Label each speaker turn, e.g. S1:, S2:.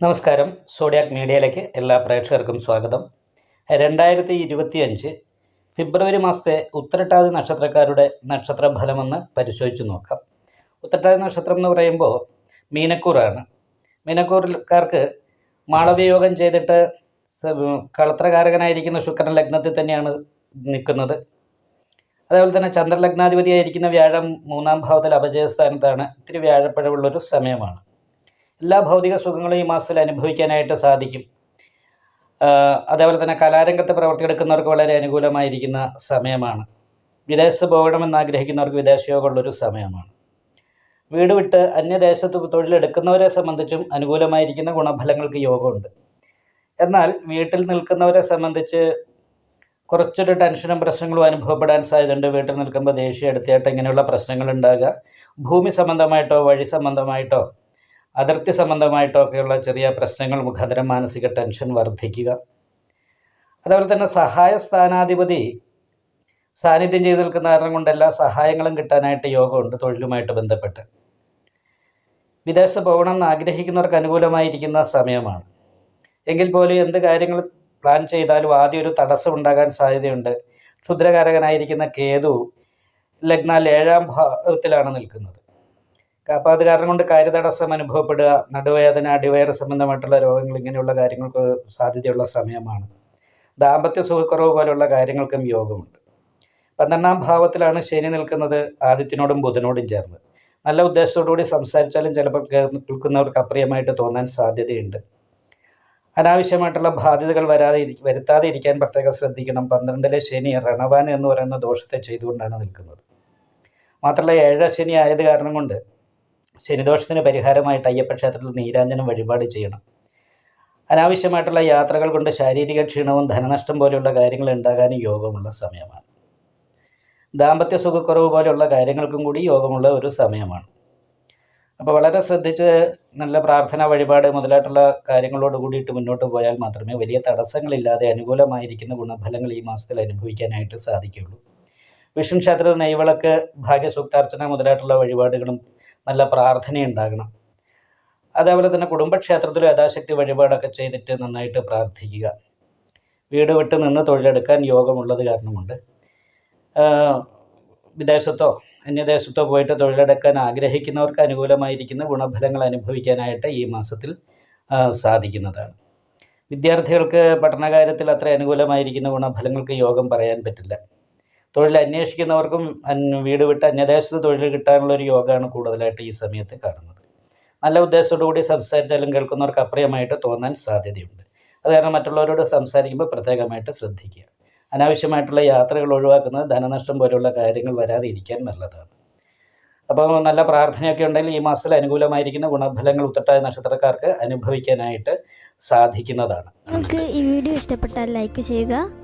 S1: നമസ്കാരം. സോഡിയാക് മീഡിയയിലേക്ക് എല്ലാ പ്രേക്ഷകർക്കും സ്വാഗതം. രണ്ടായിരത്തി ഇരുപത്തി അഞ്ച് ഫെബ്രുവരി മാസത്തെ ഉത്തരട്ടാതി നക്ഷത്രക്കാരുടെ നക്ഷത്ര ഫലമെന്ന് പരിശോധിച്ച് നോക്കാം. ഉത്തരട്ടാതി നക്ഷത്രം എന്ന് പറയുമ്പോൾ മീനക്കൂറാണ്. മീനക്കൂറുകാർക്ക് മാളവയോഗം ചെയ്തിട്ട് കളത്രകാരകനായിരിക്കുന്ന ശുക്രൻ ലഗ്നത്തിൽ തന്നെയാണ് നിൽക്കുന്നത്. അതേപോലെ തന്നെ ചന്ദ്രലഗ്നാധിപതിയായിരിക്കുന്ന വ്യാഴം മൂന്നാം ഭാവത്തിൽ അപജയസ്ഥാനത്താണ്. ഇത്തിരി വ്യാഴപ്പഴവുള്ളൊരു സമയമാണ്. എല്ലാ ഭൗതിക സുഖങ്ങളും ഈ മാസത്തിൽ അനുഭവിക്കാനായിട്ട് സാധിക്കും. അതേപോലെ തന്നെ കലാരംഗത്ത് പ്രവർത്തിയെടുക്കുന്നവർക്ക് വളരെ അനുകൂലമായിരിക്കുന്ന സമയമാണ്. വിദേശത്ത് പോകണമെന്ന് ആഗ്രഹിക്കുന്നവർക്ക് വിദേശ വിദേശയോഗമുള്ളൊരു സമയമാണ്. വീട് വിട്ട് അന്യദേശത്ത് തൊഴിലെടുക്കുന്നവരെ സംബന്ധിച്ചും അനുകൂലമായിരിക്കുന്ന ഗുണഫലങ്ങൾക്ക് യോഗമുണ്ട്. എന്നാൽ വീട്ടിൽ നിൽക്കുന്നവരെ സംബന്ധിച്ച് കുറച്ചൊരു ടെൻഷനും പ്രശ്നങ്ങളും അനുഭവപ്പെടാൻ സാധ്യതയുണ്ട്. വീട്ടിൽ നിൽക്കുമ്പോൾ ദേഷ്യം എടുത്തിട്ട് ഇങ്ങനെയുള്ള പ്രശ്നങ്ങൾ ഉണ്ടാകുക. ഭൂമി സംബന്ധമായിട്ടോ വഴി സംബന്ധമായിട്ടോ അതിർത്തി സംബന്ധമായിട്ടൊക്കെയുള്ള ചെറിയ പ്രശ്നങ്ങൾ മുഖാന്തരം മാനസിക ടെൻഷൻ വർദ്ധിക്കുക. അതേപോലെ തന്നെ സഹായ സ്ഥാനാധിപതി സാന്നിധ്യം ചെയ്തു നിൽക്കുന്ന കാരണം കൊണ്ട് എല്ലാ സഹായങ്ങളും കിട്ടാനായിട്ട് യോഗമുണ്ട് തൊഴിലുമായിട്ട് ബന്ധപ്പെട്ട്. വിദേശത്ത് പോകണം എന്ന് ആഗ്രഹിക്കുന്നവർക്ക് അനുകൂലമായിരിക്കുന്ന സമയമാണ്. എങ്കിൽ പോലും എന്ത് കാര്യങ്ങൾ പ്ലാൻ ചെയ്താലും ആദ്യം ഒരു തടസ്സം ഉണ്ടാകാൻ സാധ്യതയുണ്ട്. ക്ഷുദ്രകാരകനായിരിക്കുന്ന കേതു ലഗ്നാൽ ഏഴാം ഭാവത്തിലാണ് നിൽക്കുന്നത്. അപ്പോൾ അത് കാരണം കൊണ്ട് കാര്യതടസ്സം അനുഭവപ്പെടുക നടുവേദന അടിവയറ് സംബന്ധമായിട്ടുള്ള രോഗങ്ങൾ ഇങ്ങനെയുള്ള കാര്യങ്ങൾക്ക് സാധ്യതയുള്ള സമയമാണ്. ദാമ്പത്യ സുഖക്കുറവ് പോലുള്ള കാര്യങ്ങൾക്കും യോഗമുണ്ട്. പന്ത്രണ്ടാം ഭാവത്തിലാണ് ശനി നിൽക്കുന്നത് ആദിത്യനോടും ബുധനോടും ചേർന്ന്. നല്ല ഉദ്ദേശത്തോടുകൂടി സംസാരിച്ചാലും ചിലപ്പോൾ കേൾക്കുന്നവർക്ക് അപ്രിയമായിട്ട് തോന്നാൻ സാധ്യതയുണ്ട്. അനാവശ്യമായിട്ടുള്ള ബാധ്യതകൾ വരാതെ വരുത്താതെ ഇരിക്കാൻ പ്രത്യേകം ശ്രദ്ധിക്കണം. പന്ത്രണ്ടിലെ ശനി റണവാൻ എന്ന് പറയുന്ന ദോഷത്തെ ചെയ്തുകൊണ്ടാണ് നിൽക്കുന്നത്. മാത്രമല്ല ഏഴ ശനി ആയത് കാരണം കൊണ്ട് ശനിദോഷത്തിന് പരിഹാരമായിട്ട് അയ്യപ്പ ക്ഷേത്രത്തിൽ നീരാഞ്ജനം വഴിപാട് ചെയ്യണം. അനാവശ്യമായിട്ടുള്ള യാത്രകൾ കൊണ്ട് ശാരീരിക ക്ഷീണവും ധനനഷ്ടം പോലെയുള്ള കാര്യങ്ങൾ ഉണ്ടാകാനും യോഗമുള്ള സമയമാണ്. ദാമ്പത്യ സുഖക്കുറവ് പോലെയുള്ള കാര്യങ്ങൾക്കും കൂടി യോഗമുള്ള ഒരു സമയമാണ്. അപ്പോൾ വളരെ ശ്രദ്ധിച്ച് നല്ല പ്രാർത്ഥന വഴിപാട് മുതലായിട്ടുള്ള കാര്യങ്ങളോട് കൂടിയിട്ട് മുന്നോട്ട് പോയാൽ മാത്രമേ വലിയ തടസ്സങ്ങളില്ലാതെ അനുകൂലമായിരിക്കുന്ന ഗുണഫലങ്ങൾ ഈ മാസത്തിൽ അനുഭവിക്കാനായിട്ട് സാധിക്കുകയുള്ളൂ. വിഷ്ണു ക്ഷേത്രത്തിൽ നെയ്വിളക്ക് ഭാഗ്യസൂക്താർച്ചന മുതലായിട്ടുള്ള വഴിപാടുകളും നല്ല പ്രാർത്ഥന ഉണ്ടാകണം അതേപോലെ തന്നെ കുടുംബക്ഷേത്രത്തിൽ യഥാശക്തി വഴിപാടൊക്കെ ചെയ്തിട്ട് നന്നായിട്ട് പ്രാർത്ഥിക്കുക. വീട് വിട്ട് നിന്ന് തൊഴിലെടുക്കാൻ യോഗമുള്ളത് കാരണമുണ്ട്. വിദേശത്തോ അന്യദേശത്തോ പോയിട്ട് തൊഴിലെടുക്കാൻ ആഗ്രഹിക്കുന്നവർക്ക് അനുകൂലമായിരിക്കുന്ന ഗുണഫലങ്ങൾ അനുഭവിക്കാനായിട്ട് ഈ മാസത്തിൽ സാധിക്കുന്നതാണ്. വിദ്യാർത്ഥികൾക്ക് പഠനകാര്യത്തിൽ അത്ര അനുകൂലമായിരിക്കുന്ന ഗുണഫലങ്ങൾക്ക് യോഗം പറയാൻ പറ്റില്ല. തൊഴിൽ അന്വേഷിക്കുന്നവർക്കും അന് വീട് വിട്ട് അന്യദേശത്ത് തൊഴിൽ കിട്ടാനുള്ള ഒരു യോഗമാണ് കൂടുതലായിട്ട് ഈ സമയത്ത് കാണുന്നത്. നല്ല ഉദ്ദേശത്തോടു കൂടി സംസാരിച്ചാലും കേൾക്കുന്നവർക്ക് അപ്രിയമായിട്ട് തോന്നാൻ സാധ്യതയുണ്ട്. അത് കാരണം മറ്റുള്ളവരോട് സംസാരിക്കുമ്പോൾ പ്രത്യേകമായിട്ട് ശ്രദ്ധിക്കുക. അനാവശ്യമായിട്ടുള്ള യാത്രകൾ ഒഴിവാക്കുന്നത് ധനനഷ്ടം പോലെയുള്ള കാര്യങ്ങൾ വരാതെ ഇരിക്കാൻ നല്ലതാണ്. അപ്പോൾ നല്ല പ്രാർത്ഥനയൊക്കെ ഉണ്ടെങ്കിൽ ഈ മാസത്തിൽ അനുകൂലമായിരിക്കുന്ന ഗുണഫലങ്ങൾ ഉത്തട്ടായ നക്ഷത്രക്കാർക്ക് അനുഭവിക്കാനായിട്ട് സാധിക്കുന്നതാണ്.
S2: നിങ്ങൾക്ക് ഈ വീഡിയോ ഇഷ്ടപ്പെട്ടാൽ ലൈക്ക് ചെയ്യുക